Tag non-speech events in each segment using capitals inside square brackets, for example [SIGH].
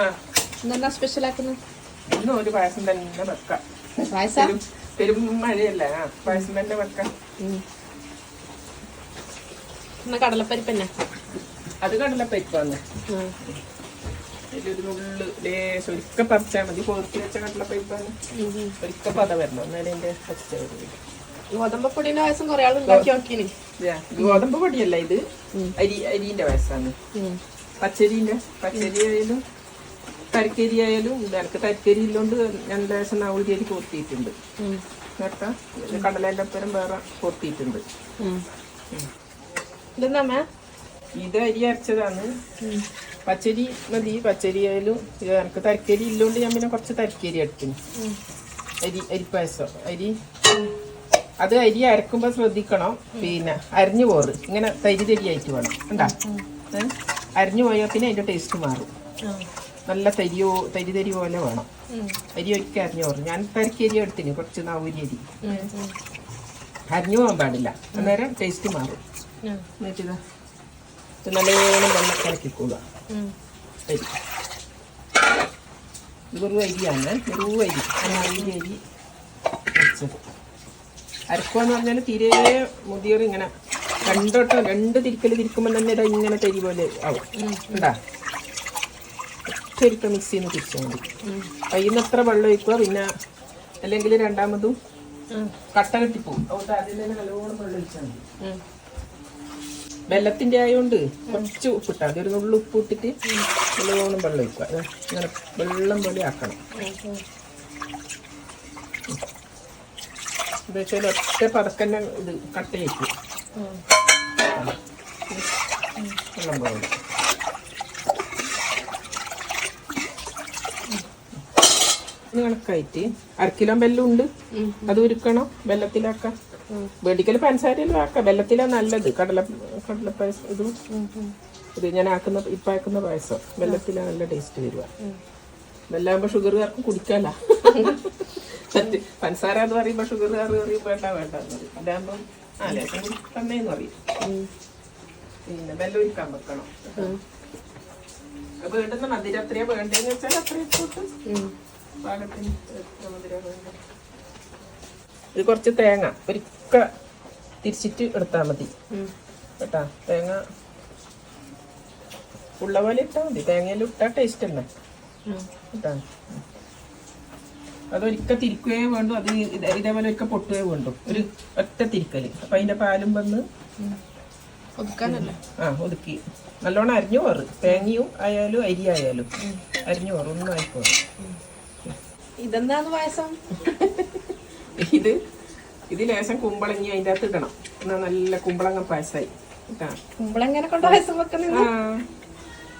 ആ. സ്പെഷ്യൽ ആക്കുന്നത്? ഇന്ന് ഒരു പായസം തന്നെ വെക്കാം. പായസ? പെരും മഴയല്ല? പായസം തന്നെ വെക്കാം. എന്നാ കടലപ്പരിപ്പ് തന്നെ? അത് കടലപ്പരിപ്പാന്ന് ഇതിലൊരു നുള്ളു ലേശം ഒരിക്ക പറിച്ചാൽ മതി. കോർത്തി വെച്ച കടലപ്പരിപ്പാണ് ഒരിക്ക പത വരണം. എന്നാലും എന്റെ പച്ച കുറെ ആൾ ഉണ്ടാക്കി ഗോതമ്പ് പൊടിയല്ല ഇത്. അരി അരിന്റെ വയസ്സാണ് പച്ചരിന്റെ പച്ചരി ആയാലും തരക്കരി ആയാലും ഇടയ്ക്ക് തരക്കരി ഇല്ലോണ്ട് ഞാൻ ലേശം നവളി അരി കൊത്തിയിട്ടുണ്ട് കേട്ടാ കടലേന്റെ ഒപ്പരം വേറെ കൊത്തിയിട്ടുണ്ട് ഇത് അരി അരച്ചതാണ്. പച്ചരി മതി. പച്ചരി ആയാലും ഇത് എനിക്ക് തരക്കരി ഇല്ലോണ്ട് ഞാൻ പിന്നെ കുറച്ച് തരക്കരി എടുത്തിന് അരി അരിപ്പായസം അരി. അത് അരി അരക്കുമ്പോ ശ്രദ്ധിക്കണം. പിന്നെ അരിഞ്ഞു പോറ് ഇങ്ങനെ തരി ആയിട്ട് വേണം. ഉണ്ടാ അരിഞ്ഞു പോയാൽ പിന്നെ അതിന്റെ ടേസ്റ്റ് മാറും. നല്ല തരിയോ തരി തരി പോലെ വേണം. അരി ഒരിക്കൽ അരിഞ്ഞു പറഞ്ഞു. ഞാൻ തരക്കരി എടുത്തിന് കുറച്ച് നാവൂരി അരി. അരിഞ്ഞു പോകാൻ പാടില്ല. അന്നേരം ടേസ്റ്റ് മാറും. എന്നിട്ടിതാ ഇത് നല്ലോണം വെള്ളം കലക്കിക്കൊള്ളുക അരി. ഇത് വെറും അരിയാണ്. വെറും അരി. നാവൂരി അരി വെച്ചത്. അരക്കുവാന്ന് പറഞ്ഞാൽ തീരെ മുതിയർ ഇങ്ങനെ രണ്ടോട്ടം രണ്ട് തിരിക്കൽ തിരിക്കുമ്പോൾ തന്നെ ഇതാ ഇങ്ങനെ തരി പോലെ ആവും. ഉണ്ടാ ഒറ്റൊരിക്കൽ മിക്സിന്ന് തിരിച്ചാൽ മതി. കയ്യുന്നത്ര വെള്ളം ഒഴിക്കുക പിന്നെ അല്ലെങ്കിൽ രണ്ടാമതും കട്ട കെട്ടിപ്പോവും. അതുകൊണ്ട് അതിൽ തന്നെ നല്ലോണം വെള്ളം ഒഴിച്ചാൽ മതി. വെള്ളത്തിന്റെ ആയതുകൊണ്ട് കുറച്ച് ഉപ്പിട്ടാൽ മതി. ഒരു നുള്ളു ഉപ്പ് ഇട്ടിട്ട് നല്ലോണം വെള്ളം ഒഴിക്കുക. ഇങ്ങനെ വെള്ളം പോലെ ആക്കണം. എന്താ വെച്ചാൽ ഒറ്റ പതക്കന്നെ ഇത് കട്ടയേക്കും വെള്ളം പോലെ കണക്കായിട്ട് അര കിലോ വെല്ലം ഉണ്ട് അത് ഉരുക്കണം. വെല്ലത്തിലാക്കാം വെടിക്കൽ പഞ്ചസാരയിലും ആക്കാം. വെള്ളത്തിലാ നല്ലത്. കടല കടല പായസം ഇതും. ഇത് ഞാൻ ആക്കുന്ന ഇപ്പം ആക്കുന്ന പായസം. വെള്ളത്തിലാ നല്ല ടേസ്റ്റ് വരിക. വെല്ലാകുമ്പോൾ ഷുഗറുകാർക്ക് കുടിക്കാല [LAUGHS] പഞ്ചസാര എന്ന് പറയുമ്പോൾ ഷുഗറുകാർ പറയും വേണ്ട വേണ്ട അതാകുമ്പം ആ ലേശം കുടിക്കന്നേന്ന് പറയും. പിന്നെ വെല്ലം ഒരുക്കാൻ വെക്കണം. വേണ്ടുന്ന മധുരം എത്രയാ വേണ്ടതെന്ന് വെച്ചാൽ അത്രയും തൊട്ട് പാകത്തിന് എത്ര മധുരം വേണ്ടത് ഇത് കുറച്ച് തേങ്ങ ഒരിക്ക തിരിച്ചിട്ട് എടുത്താൽ മതി. കേട്ടാ? തേങ്ങ ഉള്ള പോലെ ഇട്ടാൽ മതി. തേങ്ങയിൽ ഇട്ടാൽ ടേസ്റ്റ് ഉണ്ട് കേട്ടാ? അതൊരിക്ക തിരിക്കുകയേ വേണ്ടു അത് ഇത് ഇതേപോലെ ഒരിക്ക പൊട്ടുകയേ വേണ്ടു. ഒരു ഒറ്റ തിരിക്കൽ അപ്പൊ അതിന്റെ പാലും വന്ന് ആ ഒതുക്കി. നല്ലോണം അരിഞ്ഞു പോറ് തേങ്ങയും ആയാലും അരി ആയാലും. അരിഞ്ഞു പോറ് ഒന്നും ആയിപ്പോറ് ഇതെന്താന്ന് പായസം? ഇത് ഇത് ലേശം കുമ്പളങ്ങി അതിന്റെ അകത്ത് ഇടണം. എന്നാ നല്ല കുമ്പളങ്ങ പായസമായി കുമ്പളങ്ങനെ കൊണ്ട് പായസം വെക്കുന്നത്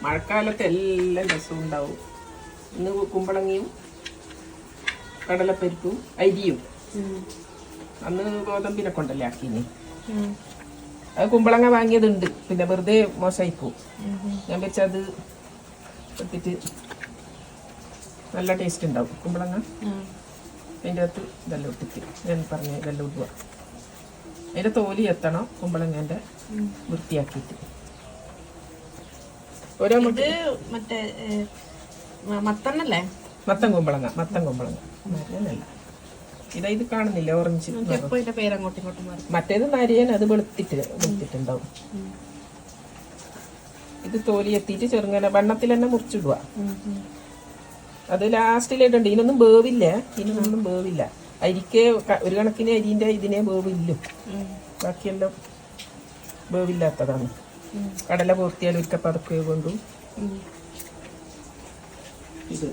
മഴക്കാലത്ത് എല്ലാം രസവും ഉണ്ടാവും. ഇന്ന് കുമ്പളങ്ങിയും കടലപ്പരിപ്പും അരിയും. അന്ന് ഗോതമ്പിനെ കൊണ്ടല്ലേ ആക്കിനി. അത് കുമ്പളങ്ങ വാങ്ങിയതുണ്ട്. പിന്നെ വെറുതെ മോശമായി പോവും ഞാൻ വെച്ചത് എടുത്തിട്ട് നല്ല ടേസ്റ്റ് ഉണ്ടാവും. കുമ്പളങ്ങ അതിന്റെ അകത്ത് ഇതെല്ലാം ഇട്ടിട്ട് ഞാൻ പറഞ്ഞു ഇതെല്ലാം ഇടുക. അതിന്റെ തോലി എത്തണം കുമ്പളങ്ങന്റെ വൃത്തിയാക്കിയിട്ട്. ഓരോ മറ്റേ ഏ, മ- മത്തന്നല്ലേ മത്തൻ കുമ്പളങ്ങ മത്തം കുമ്പളങ്ങ. നരയനല്ല ഇതാ ഇത് കാണുന്നില്ല ഓറഞ്ച് മറ്റേത് നരിയൻ അത് വെളുത്തിട്ട് വെളുത്തിട്ടുണ്ടാവും. ഇത് തോലി എത്തിയിട്ട് ചെറുങ്ങനെ വണ്ണത്തിൽ തന്നെ മുറിച്ചിടുക. അത് ലാസ്റ്റിലിട്ടുണ്ട് ഇതിനൊന്നും വേവില്ല. ഇതിനൊന്നും വേവില്ല. അരിക്ക് ഒരു കണക്കിന് അരിന്റെ ഇതിനെ വേവില്ലും. ബാക്കിയെല്ലാം വേവില്ലാത്തതാണ്. കടല പൂർത്തിയാൽ ഒരിക്കൽ പതക്കുകയോ കൊണ്ടും ഇത്.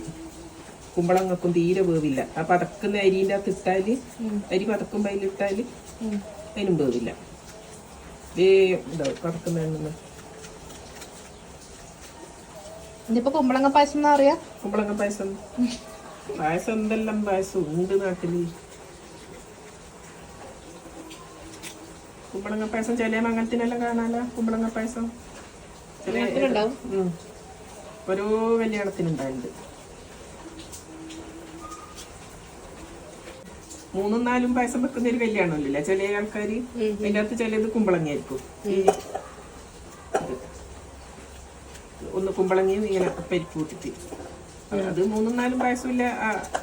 കുമ്പളങ്ങൾക്കും തീരെ വേവില്ല. ആ പതക്കുന്ന അരിന്റെ അകത്ത് ഇട്ടാൽ അരി പതക്കുമ്പോ അതിലിട്ടാൽ അതിനും വേവില്ല. വേ ഇതാവും പതക്കുന്ന ഇതിപ്പോ കുമ്പളങ്ങ പായസം എന്നാ പറയാ? കുമ്പളങ്ങ പായസം. പായസം എന്തെല്ലാം പായസം ഉണ്ട് നാട്ടിൽ? കുമ്പളങ്ങ പായസം ചില മംഗലത്തിനെല്ലാം കാണാലോ കുമ്പളങ്ങ പായസം? ചില ഓരോ കല്യാണത്തിനുണ്ടായിട്ടുണ്ട് മൂന്നും നാലും പായസം വെക്കുന്ന ഒരു കല്യാണമല്ലേ ചില ആൾക്കാര് അതിന്റെ അകത്ത് ചിലത് കുമ്പളങ്ങ ആയിരിക്കും ഒന്ന് കുമ്പളങ്ങിയും ഇങ്ങനെ പരിപ്പ് കൂട്ടിട്ട് അത് മൂന്നും നാലും പായസമില്ല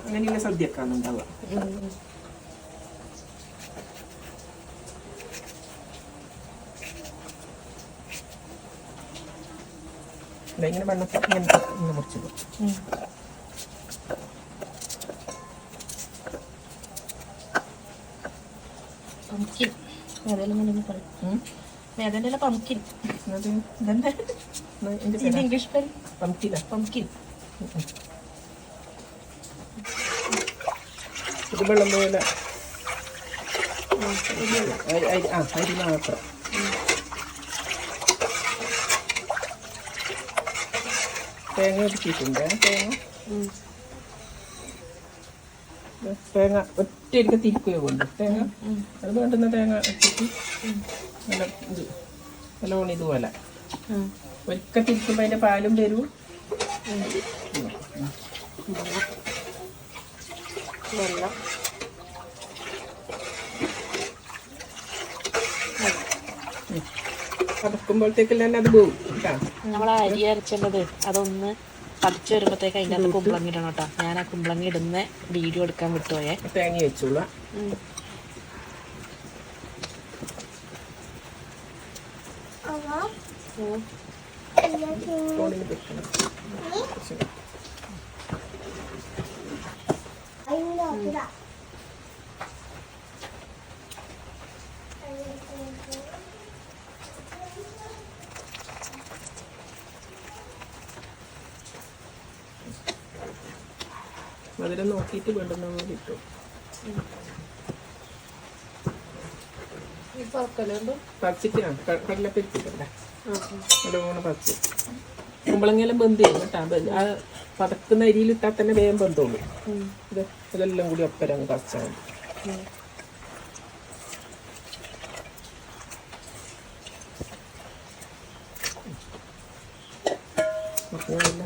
അങ്ങനെയുള്ള സദ്യക്കാണ് ഉണ്ടാവുക. ഇങ്ങനെ വെള്ളത്തിൽ ഇങ്ങനെ മുറിച്ചിടും. പംകിൻ ഏതെല്ലാം പറയും ഉം. അല്ല പംകിൻ ഇതെന്താ ഇത് ഇംഗ്ലീഷ് പേര് പംകിൻ പംകിൻ ഇത് വെള്ളം പോലെ ആ അരി മാത്രം തേങ്ങ ഒതുക്കിയിട്ടുണ്ട് തേങ്ങ തേങ്ങ ഒറ്റയടിക്ക് തിരിക്കുകയോ കൊണ്ട് തേങ്ങ അത് വേണ്ടുന്ന തേങ്ങ ഇട്ടിട്ട് നല്ല ഇത് നല്ലോണം ഇതുപോലെ. ഒരിക്കൽ തിരിക്കുമ്പോൾ അതിന്റെ പാലും വരും. വെള്ളം. കടക്കുമ്പോഴത്തേക്കും തന്നെ അത് പോകും കേട്ടോ നമ്മൾ അരി അരച്ചത് അതൊന്ന് പതിച്ചു വരുമ്പോഴത്തേക്ക് അതിന്റെ അകത്ത് കുമ്പളങ്ങി ഇടണം കേട്ടോ. ഞാൻ ആ കുമ്പളങ്ങി ഇടുന്ന വീഡിയോ എടുക്കാൻ വിട്ടുപോയെ. തേങ്ങ വെച്ചോളാം. ഉം. വെക്കണം കുറച്ച് മധുരം നോക്കിയിട്ട് വീണ്ടും നമ്മൾ കിട്ടും പറിച്ചിട്ട് ആ ക- കടലപ്പരിപ്പിട്ടല്ലേ നല്ലോണം പറിച്ച്. കുമ്പളങ്ങയെല്ലാം ബന്ധ ചെയ്യും കേട്ടോ. ആ പതക്കുന്ന അരിയിൽ ഇട്ടാൽ തന്നെ വേഗം ബന്ധമുള്ളൂ ഇത് ഇതെല്ലാം കൂടി ഒപ്പരം അങ്ങ് പറിച്ചാൽ മതി. പറഞ്ഞില്ല.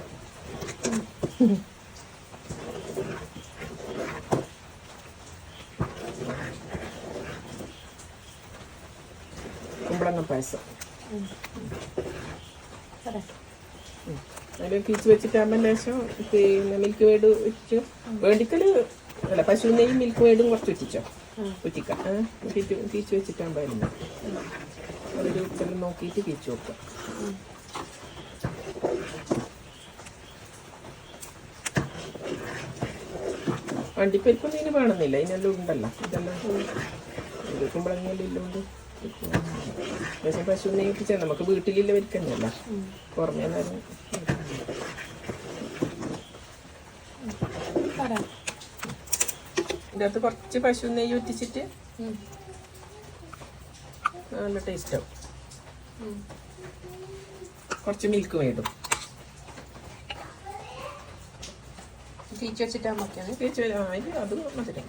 കുമ്പളങ്ങ പായസം. അതിൽ പീച്ച് വെച്ചിട്ടാകുമ്പോൾ ലേശം പിന്നെ മിൽക്ക് വേഡ് വെച്ചു വേണ്ടിക്കൽ അല്ല പശു നെയ്യും മിൽക്ക് വേഡും കുറച്ച് വെച്ചോ ഉറ്റിക്ക. പീച്ച് കീച്ച് വെച്ചിട്ടാകുമ്പോൾ അതൊരു ഉപ്പെല്ലാം നോക്കിയിട്ട് പീച്ച് വെക്കുക വണ്ടിപ്പരിപ്പൊന്നും ഇതിന് വേണമെന്നില്ല. ഇതിനെല്ലാം ഉണ്ടല്ലോ. ഇതെല്ലാം ഇത് കുമ്പളങ്ങയെല്ലാം ഇല്ലോണ്ട് പക്ഷേ പശു നെയ്യ് ഇട്ടിച്ചാൽ നമുക്ക് വീട്ടിലില്ല വരിക്കന്നെയല്ല പുറമേ ഇതിന്റെ അകത്ത് കുറച്ച് പശു നെയ്യ് ഒറ്റിച്ചിട്ട് നല്ല ടേസ്റ്റ് ആവും. കുറച്ച് മിൽക്ക് വേണ്ടും ചീച്ച് വെച്ചിട്ടാ മൊക്കെയാണ് തേച്ച് അത് മധുരം.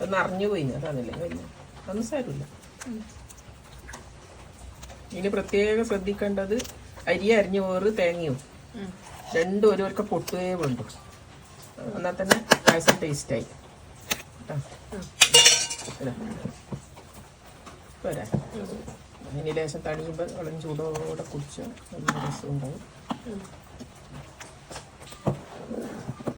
അത് നിറഞ്ഞു പോയി അതാണല്ലേ. അതൊന്നും സാരമില്ല. ഇതിന് പ്രത്യേകം ശ്രദ്ധിക്കേണ്ടത് അരി അരിഞ്ഞ വേറ് തേങ്ങയും രണ്ടും ഒരുവർക്ക പൊട്ടുകയും വേണ്ടു. എന്നാൽ തന്നെ പായസം ടേസ്റ്റായി വരാം അതിന് ലേശം തണിയുമ്പോൾ വളരെ ചൂടോടെ കുടിച്ച് നല്ല രസമുണ്ടാവും.